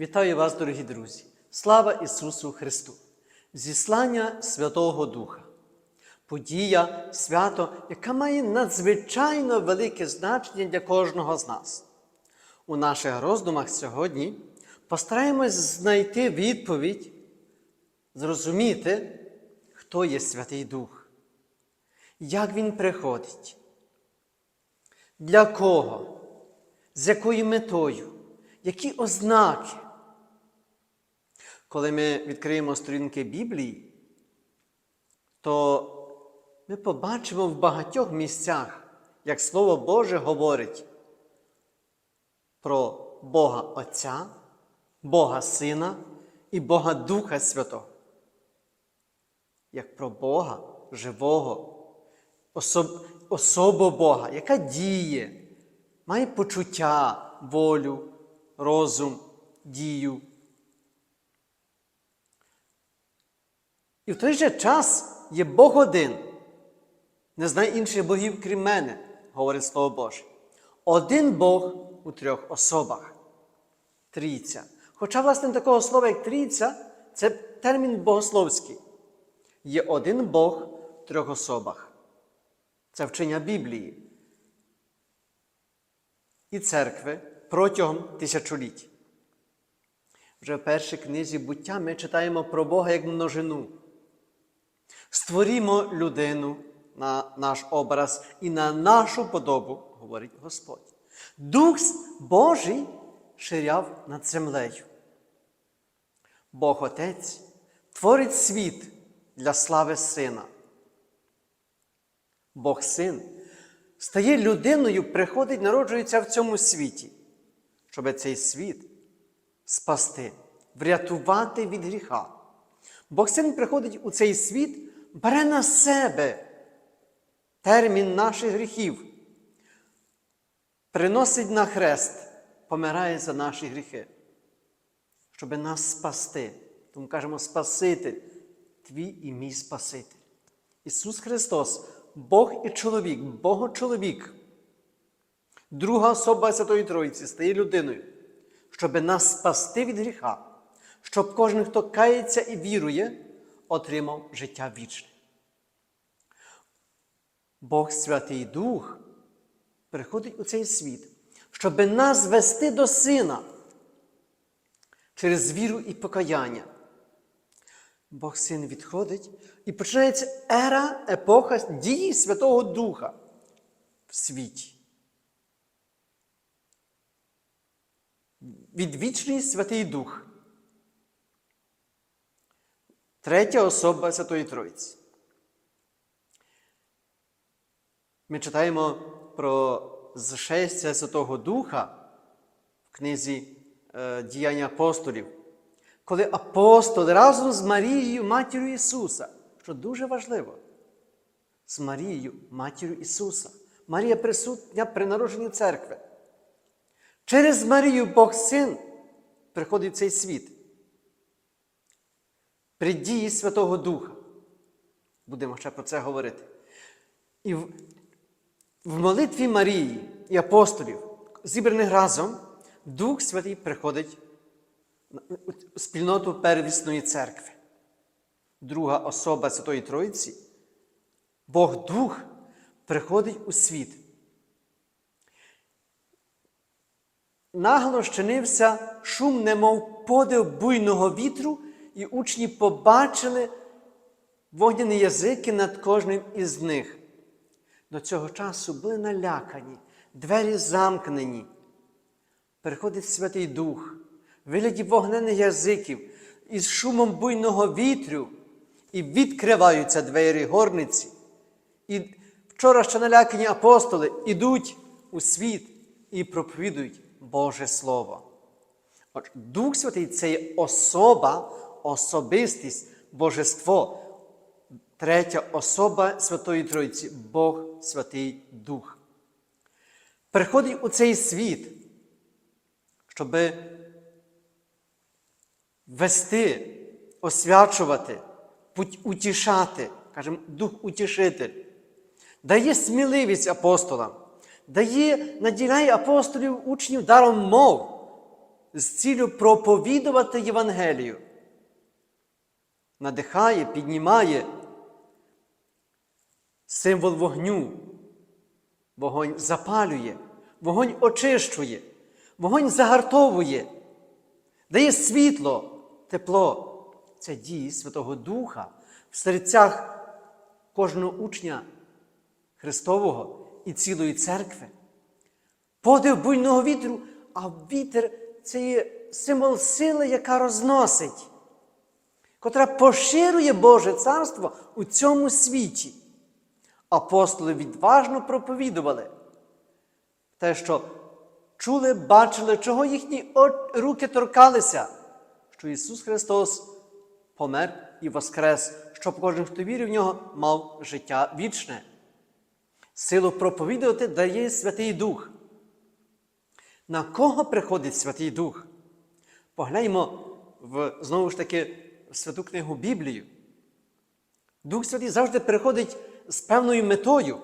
Вітаю вас, дорогі друзі! Слава Ісусу Христу! Зіслання Святого Духа. Подія, свято, яка має надзвичайно велике значення для кожного з нас. У наших роздумах сьогодні постараємось знайти відповідь, зрозуміти, хто є Святий Дух, як Він приходить, для кого, з якою метою, які ознаки. Коли ми відкриємо сторінки Біблії, то ми побачимо в багатьох місцях, як Слово Боже говорить про Бога Отця, Бога Сина і Бога Духа Святого. Як про Бога живого, особ, особу Бога, яка діє, має почуття, волю, розум, дію. І в той же час є Бог один. Не знає інших богів, крім мене, говорить Слово Боже. Один Бог у трьох особах. Трійця. Хоча, власне, такого слова, як трійця, це термін богословський. Є один Бог в трьох особах. Це вчення Біблії і церкви протягом тисячоліть. Вже в першій книзі буття ми читаємо про Бога як множину. Створімо людину на наш образ і на нашу подобу, говорить Господь. Дух Божий ширяв над землею. Бог Отець творить світ для слави Сина. Бог Син стає людиною, приходить, народжується в цьому світі, щоб цей світ спасти, врятувати від гріха. Бог Син приходить у цей світ, бере на себе термін наших гріхів, приносить на хрест, помирає за наші гріхи, щоб нас спасти. Тому кажемо Спаситель, твій і мій Спаситель. Ісус Христос, Бог і чоловік, Богочоловік, друга особа Святої Троїці стає людиною, щоб нас спасти від гріха, щоб кожен, хто кається і вірує, отримав життя вічне. Бог Святий Дух приходить у цей світ, щоб нас вести до Сина через віру і покаяння. Бог Син відходить і починається ера, епоха дії Святого Духа в світі. Відвічний Святий Дух. Третя особа Святої Троїці. Ми читаємо про зшестя Святого Духа в книзі е, Діяння апостолів, коли апостоли разом з Марією, матір'ю Ісуса, що дуже важливо, з Марією, матір'ю Ісуса. Марія присутня при народженні церкви. Через Марію Бог Син приходить в цей світ. При дії Святого Духа. Будемо ще про це говорити. І в, в молитві Марії і апостолів, зібраних разом, Дух Святий приходить у спільноту первісної церкви. Друга особа Святої Троїці, Бог Дух приходить у світ. Нагло щинився шум, немов подив буйного вітру, і учні побачили вогняні язики над кожним із них. До цього часу були налякані, двері замкнені. Приходить Святий Дух, вигляді вогнених язиків, із шумом буйного вітрю, і відкриваються двері горниці. І вчора ще налякані апостоли ідуть у світ і проповідують Боже Слово. Дух Святий це є особа, особистість, божество. Третя особа Святої Троїці Бог Святий Дух. Приходить у цей світ, щоб вести, освячувати, утішати, кажемо, Дух Утішитель, дає сміливість апостолам, дає, наділяє апостолів учнів даром мов, з цілю проповідувати Євангелію. Надихає, піднімає символ вогню. Вогонь запалює, вогонь очищує, вогонь загартовує, дає світло, тепло. Це дії Святого Духа в серцях кожного учня Христового і цілої церкви. Подив буйного вітру, а вітер це є символ сили, яка розносить, котра поширює Боже царство у цьому світі. Апостоли відважно проповідували те, що чули, бачили, чого їхні руки торкалися, що Ісус Христос помер і воскрес, щоб кожен, хто вірив в нього, мав життя вічне. Силу проповідувати дає Святий Дух. На кого приходить Святий Дух? Погляньмо в, знову ж таки Святу книгу Біблію. Дух Святий завжди приходить з певною метою.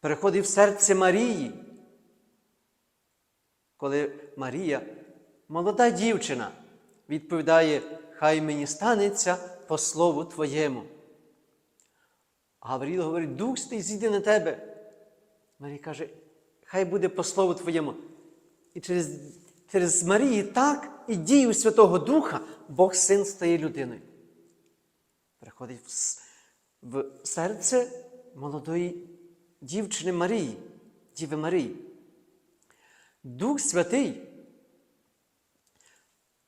Переходить в серце Марії. Коли Марія, молода дівчина, відповідає, хай мені станеться по слову Твоєму. Гавріл говорить, Дух Святий зійде на тебе. Марія каже, хай буде по слову Твоєму. І через через Марії так і дію Святого Духа Бог Син стає людиною. Приходить в, серце молодої дівчини Марії, Діви Марії. Дух Святий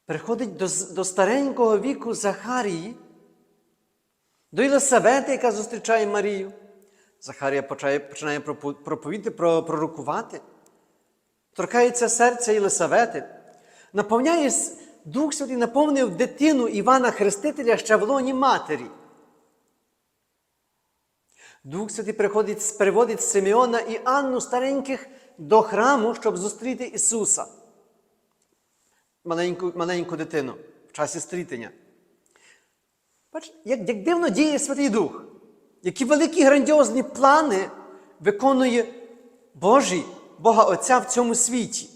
приходить до, до старенького віку Захарії, до Єлисавети, яка зустрічає Марію. Захарія починає проповідати, пророкувати, торкається серця Єлисавети, наповняє Дух Святий наповнив дитину Івана Хрестителя ще в лоні матері. Дух Святий приходить, переводить Симеона і Анну стареньких до храму, щоб зустріти Ісуса, маленьку маленьку дитину в часі стрітення. Бач, як, як дивно діє Святий Дух, які великі грандіозні плани виконує Божий, Бога Отця в цьому світі.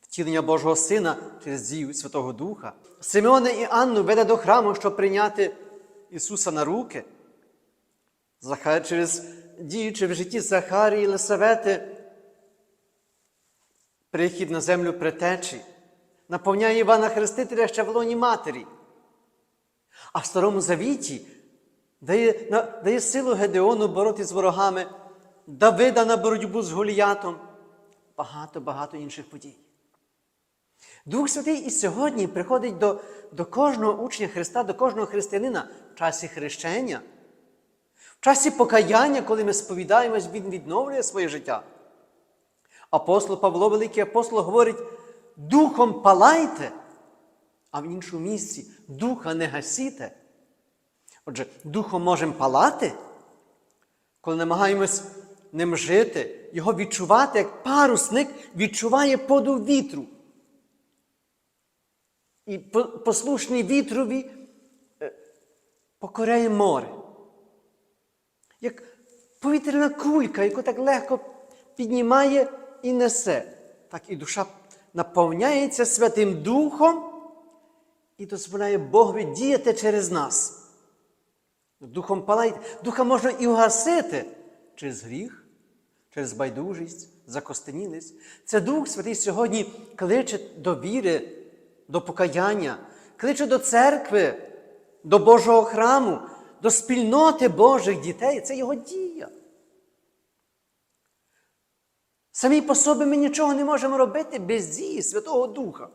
Втілення Божого Сина через дію Святого Духа. Симеона і Анну веде до храму, щоб прийняти Ісуса на руки. Захар, через діючи в житті Захарії і Єлисавети, прихід на землю притечі, наповняє Івана Хрестителя ще в лоні матері. А в Старому Завіті дає, дає силу Гедеону боротися з ворогами, Давида на боротьбу з Голіятом, багато-багато інших подій. Дух Святий і сьогодні приходить до, до кожного учня Христа, до кожного християнина в часі хрещення, в часі покаяння, коли ми сповідаємось, Він відновлює своє життя. Апостол Павло, великий апостол, говорить: Духом палайте, а в іншому місці духа не гасіте. Отже, духом можемо палати, коли намагаємось ним жити, його відчувати, як парусник відчуває подув вітру. І послушний вітрові е, покоряє море. Як повітряна кулька, яку так легко піднімає і несе, так і душа наповняється Святим Духом і дозволяє Богові діяти через нас. Духом палайте. Духа можна і угасити через гріх, через байдужість, закостенілість. Це Дух Святий сьогодні кличе до віри, до покаяння, кличе до церкви, до Божого храму, до спільноти Божих дітей. Це Його дія. Самі по собі ми нічого не можемо робити без дії Святого Духа.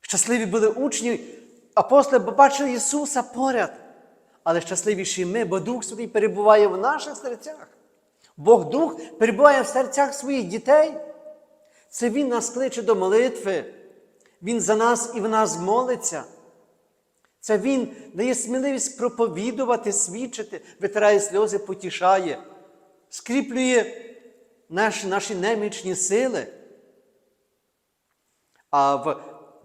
Щасливі були учні, апостоли, бо бачили Ісуса поряд. Але щасливіші ми, бо Дух Святий перебуває в наших серцях. Бог Дух перебуває в серцях своїх дітей. Це Він нас кличе до молитви. Він за нас і в нас молиться. Це Він дає сміливість проповідувати, свідчити, витирає сльози, потішає, скріплює наші, наші немічні сили. А в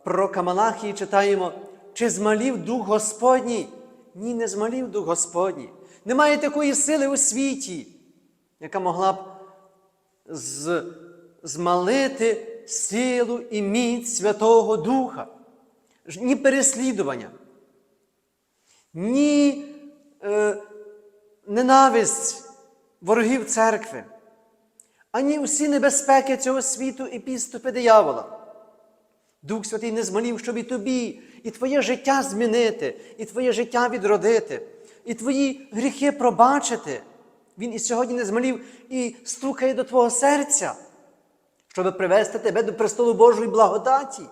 пророка Малахії читаємо, чи змалів Дух Господній? Ні, не змалів Дух Господній. Немає такої сили у світі, яка могла б з, змалити силу і міць Святого Духа, ні переслідування, ні е, ненависть ворогів церкви, ані усі небезпеки цього світу і підступи диявола. Дух Святий не змолів, щоб і тобі, і твоє життя змінити, і твоє життя відродити, і твої гріхи пробачити. Він і сьогодні не змолів і стукає до твого серця, щоб привести тебе до престолу Божої благодаті,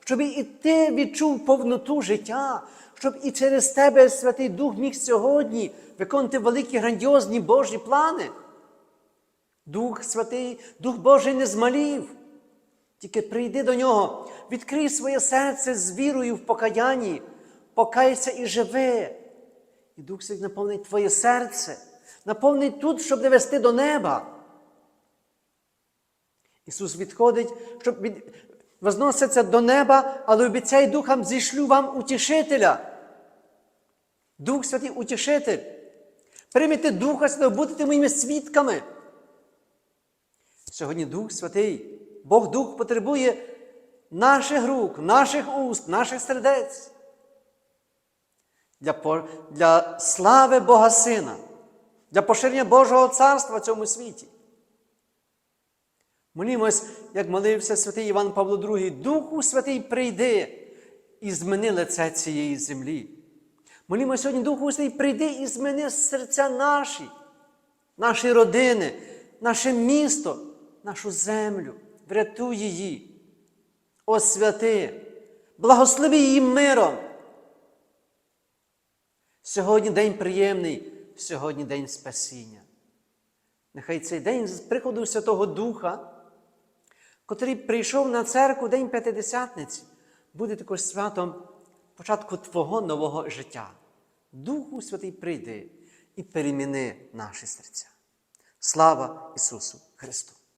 щоб і ти відчув повноту життя, щоб і через тебе Святий Дух міг сьогодні виконати великі грандіозні Божі плани. Дух Святий, Дух Божий не змалів. Тільки прийди до нього, відкрий своє серце з вірою в покаянні, покайся і живи. І Дух Святий наповнить твоє серце, наповнить тут, щоб довести до неба. Ісус відходить, щоб від... возноситься до неба, але обіцяє Духам зішлю вам утішителя. Дух Святий утішитель. Приймете Духа Святого, будете моїми свідками. Сьогодні Дух Святий, Бог Дух потребує наших рук, наших уст, наших сердець. Для, для слави Бога Сина, для поширення Божого царства в цьому світі. Молімось, як молився святий Іван Павло II, Духу Святий прийди і змени лице цієї землі. Молімось сьогодні, Духу Святий, прийди і змени серця наші, наші родини, наше місто, нашу землю. Врятуй її, освяти, благослови її миром. Сьогодні день приємний, сьогодні день спасіння. Нехай цей день з приходу Святого Духа, котрий прийшов на церкву День П'ятидесятниці, буде також святом початку Твого нового життя. Духу Святий прийди і переміни наші серця. Слава Ісусу Христу!